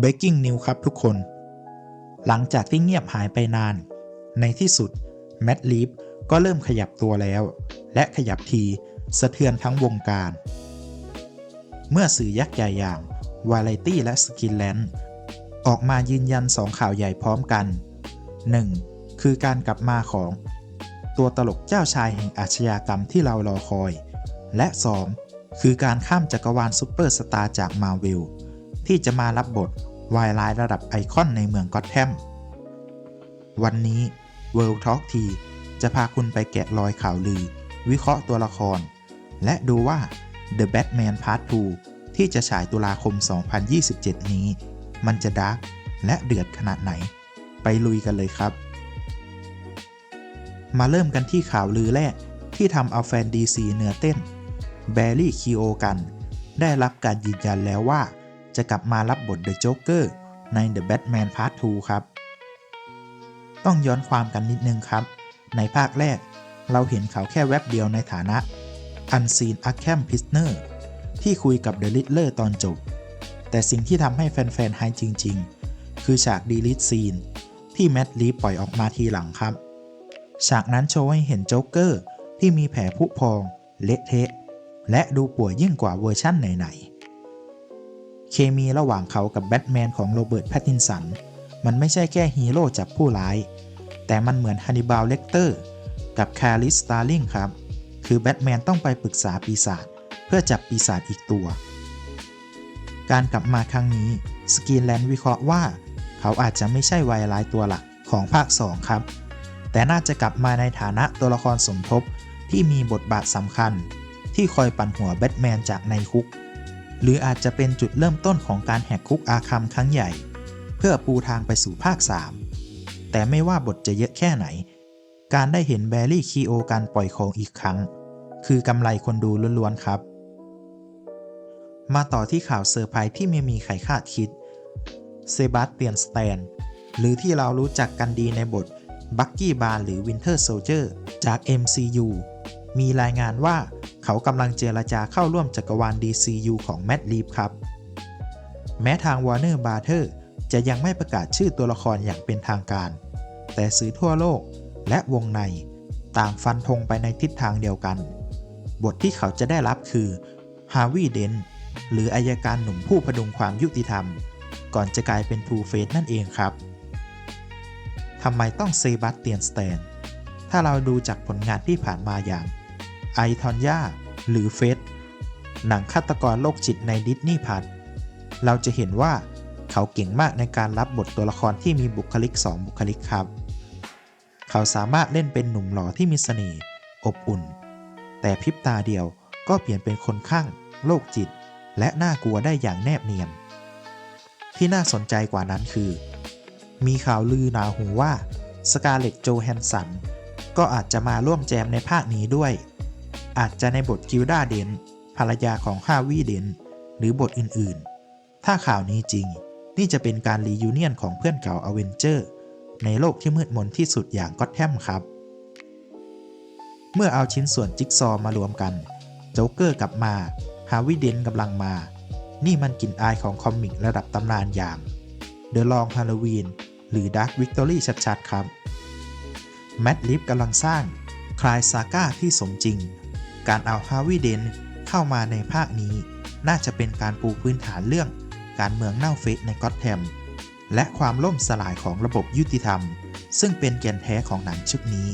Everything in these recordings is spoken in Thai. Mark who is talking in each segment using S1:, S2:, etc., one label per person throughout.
S1: Breaking News ครับทุกคน หลังจากที่เงียบหายไปนาน ในที่สุดแมดลีฟก็เริ่มขยับตัวแล้ว และขยับทีสะเทือนทั้งวงการ เมื่อสื่อยักษ์ใหญ่อย่าง Variety และ Skinland ออกมายืนยันสองข่าวใหญ่พร้อมกัน 1. คือการกลับมาของ ตัวตลกเจ้าชายแห่งอาชญากรรมที่เรารอคอย และ 2. คือการข้ามจักรวาลซูเปอร์สตาร์จากมาวิล ที่จะมารับบทวายไลน์ระดับไอคอนในเมืองก็อตแทมวันนี้ World Talk ทีจะพาคุณไปแกะรอยข่าวลือ วิเคราะห์ตัวละคร และดูว่า The Batman Part 2 ที่จะฉายตุลาคม 2027 นี้ มันจะดาร์กและเดือดขนาดไหน ไปลุยกันเลยครับ มาเริ่มกันที่ข่าวลือแรก ที่ทำเอาแฟนดีซีเนื้อเต้น แบร์รี่คีโอกัน ได้รับการยืนยันแล้วว่า จะกลับมารับบทเดอะโจ๊กเกอร์ใน The Batman Part 2 ครับ ต้องย้อนความกันนิดนึงครับ ในภาคแรกเราเห็นเขาแค่แวบเดียวในฐานะ Unseen Arkham Prisoner ที่คุยกับ The Riddler ตอนจบ แต่สิ่งที่ทำให้แฟนๆไฮจริง ๆ คือฉากดีลิทซีนที่แมดลีปล่อยออกมาทีหลังครับ ฉากนั้นโชว์ให้เห็นโจ๊กเกอร์ที่มีแผลผุพอง เละเทะ และดูป่วยยิ่งกว่าเวอร์ชั่นไหนๆ เคมีระหว่างเขากับแบทแมนของโรเบิร์ตแพตตินสัน มันไม่ใช่แค่ฮีโร่จับผู้ร้าย แต่มันเหมือนฮันนิบาลเลกเตอร์กับคาริสสตาร์ลิงครับ คือแบทแมนต้องไปปรึกษาปีศาจเพื่อจับปีศาจอีกตัว การกลับมาครั้งนี้สกีนแลนด์วิเคราะห์ว่า เขาอาจจะไม่ใช่ไวายร้ายตัวหลักของภาค 2 ครับ แต่น่าจะกลับมาในฐานะตัวละครสมทบที่มีบทบาทสำคัญ ที่คอยปั่นหัวแบทแมนจากในคุก หรืออาจจะเป็นจุดเริ่มต้นของการแหกคุกอาคัมครั้งใหญ่ เพื่อปูทางไปสู่ภาค 3 แต่ไม่ว่าบทจะเยอะแค่ไหน การได้เห็นแบรี่คีโอการปล่อยของอีกครั้ง คือกำไรคนดูล้วนๆครับ มาต่อที่ข่าวเซอร์ไพรส์ที่ไม่มีใครคาดคิด เซบาสเตียนสแตน หรือที่เรารู้จักกันดีในบทบักกี้บาร์หรือ Winter Soldier จาก MCU มีรายงานว่า เขากำลังเจรจาเข้าร่วมจักรวาล DCU ของแม t ลีฟครับ แม้ทาง Warner b r o t h e r จะยังไม่ประกาศชื่อตัวละครอย่างเป็นทางการ แต่สื่อทั่วโลกและวงใน ต่างฟันธงไปในทิศทางเดียวกัน บทที่เขาจะได้รับคือฮาวิเดนหรืออายการหนุ่มผู้พดุงความยุติธรรม ก่อนจะกลายเป็นทูเฟสนั่นเองครับทำไมต้องเซบาสเตียนสแตน ถ้าเราดูจากผลงานที่ผ่านมาอย่าง ไอทอนยาหรือเฟสหนังฆาตกรโรคจิตในดิสนีย์พัทเราจะเห็นว่าเขาเก่งมากในการรับบทตัวละครที่มีบุคลิก 2 บุคลิกครับ เขาสามารถเล่นเป็นหนุ่มหล่อที่มีเสน่ห์อบอุ่น แต่พริบตาเดียวก็เปลี่ยนเป็นคนข้างโรคจิต และน่ากลัวได้อย่างแนบเนียน ที่น่าสนใจกว่านั้นคือ มีข่าวลือหนาหูว่าสกาเลตโจแฮนสันก็อาจจะมาร่วมแจมในภาคนี้ด้วย อาจจะในบทกิลดาเดนภรรยาของฮาวิเดนหรือบทอื่นๆ ถ้าข่าวนี้จริง นี่จะเป็นการรียูเนียนของเพื่อนเก่าอเวนเจอร์ในโลกที่มืดมนที่สุดอย่างก็อตแทมครับ เมื่อเอาชิ้นส่วนจิ๊กซอว์มารวมกัน โจ๊กเกอร์กลับมา ฮาวิเดนกำลังมา นี่มันกลิ่นอายของคอมิกระดับตำนานอย่าง The Long Halloween หรือ Dark Victory ชัดๆ ครับ แมดลิฟกำลังสร้างคลายซาก้าที่สมจริง การเอาฮาวิเดนเข้ามาในภาคนี้ น่าจะเป็นการปูพื้นฐานเรื่องการเมืองเน่าเฟะในก็อตแทมและความล่มสลายของระบบยุติธรรม ซึ่งเป็นแก่นแท้ของหนังชุดนี้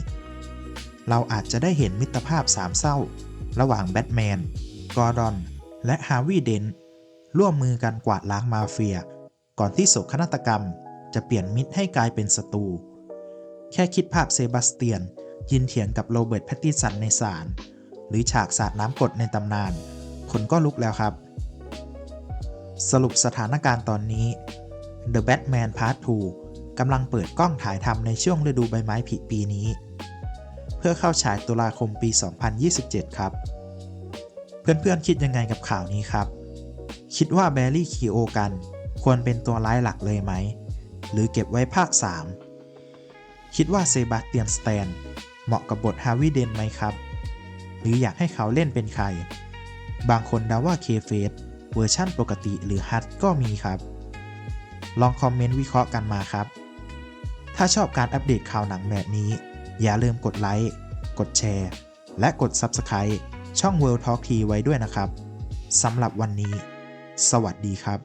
S1: เราอาจจะได้เห็นมิตรภาพสามเศร้า ระหว่างแบทแมน กอร์ดอน และฮาวิเดนร่วมมือกันกวาดล้างมาเฟีย ก่อนที่โศกนาฏกรรม จะเปลี่ยนมิตรให้กลายเป็นศัตรู แค่คิดภาพเซบาสเตียน ยินเถียงกับโรเบิร์ตแพตติสันในศาล หรือฉากสาดน้ำกดในตำนาน คนก็ลุกแล้วครับ สรุปสถานการณ์ตอนนี้ The Batman Part 2กำลังเปิดกล้องถ่ายทำในช่วงฤดูใบไม้ผลิปีนี้ เพื่อเข้าฉายตุลาคมปี 2027 ครับ เพื่อนๆคิดยังไงกับข่าวนี้ครับ คิดว่าแบรี่คีโอกันควรเป็นตัวร้ายหลักเลยไหม หรือเก็บไว้ภาค 3 คิดว่าเซบาสเตียนสแตน เหมาะกับบทฮาวิเดนไหมครับ หรืออยากให้เขาเล่นเป็นใคร บางคนเดาว่าเคเฟสเวอร์ชั่นปกติหรือฮัตก็มีครับ ลองคอมเมนต์วิเคราะห์กันมาครับ ถ้าชอบการอัปเดตข่าวหนังแบบนี้ อย่าลืมกดไลค์ กดแชร์ และกด Subscribe ช่อง World Talk T ไว้ด้วยนะครับ สำหรับวันนี้ สวัสดีครับ